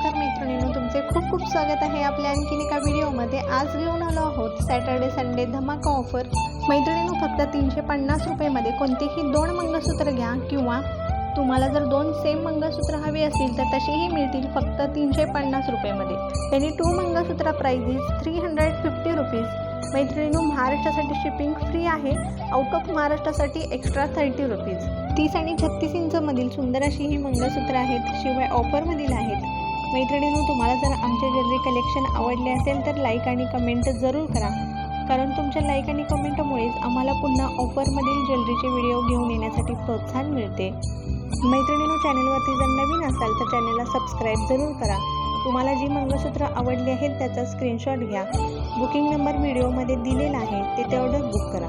नमस्कार मैत्रिणींनो तुमचे खूप खूप स्वागत आहे आपल्या आणखीन एका व्हिडिओमध्ये. आज घेऊन आलो आहोत सॅटर्डे संडे धमाका ऑफर मैत्रिणींनो फक्त तीनशे पन्नास रुपयेमध्ये कोणतेही दोन मंगळसूत्र घ्या किंवा तुम्हाला जर दोन सेम मंगळसूत्र हवी असतील तर तशीही मिळतील फक्त तीनशे पन्नास रुपयेमध्ये. त्यांनी two mangalsutra prices three hundred fifty rupees मैत्रिणींनो महाराष्ट्रासाठी शिपिंग फ्री आहे. आउट ऑफ महाराष्ट्रासाठी एक्स्ट्रा थर्टी रुपीज तीस आणि छत्तीस इंचमधील सुंदर अशी ही मंगळसूत्र आहेत शिवाय ऑफरमधील आहेत. मैत्रिणींनो तुम्हाला जर आमचे ज्वेलरी कलेक्शन आवडले असेल तर लाईक आणि कमेंट जरूर करा. कारण तुमच्या लाईक आणि कमेंटमुळेच आम्हाला पुन्हा ऑफरमधील ज्वेलरीचे व्हिडिओ घेऊन येण्यासाठी प्रोत्साहन मिळते. मैत्रिणीनो चॅनलवरती जर नवीन असाल तर चॅनलला सबस्क्राईब जरूर करा. तुम्हाला जी मंगळसूत्र आवडली आहेत त्याचा स्क्रीनशॉट घ्या. बुकिंग नंबर व्हिडिओमध्ये दिलेला आहे ते तेवढंच बुक करा.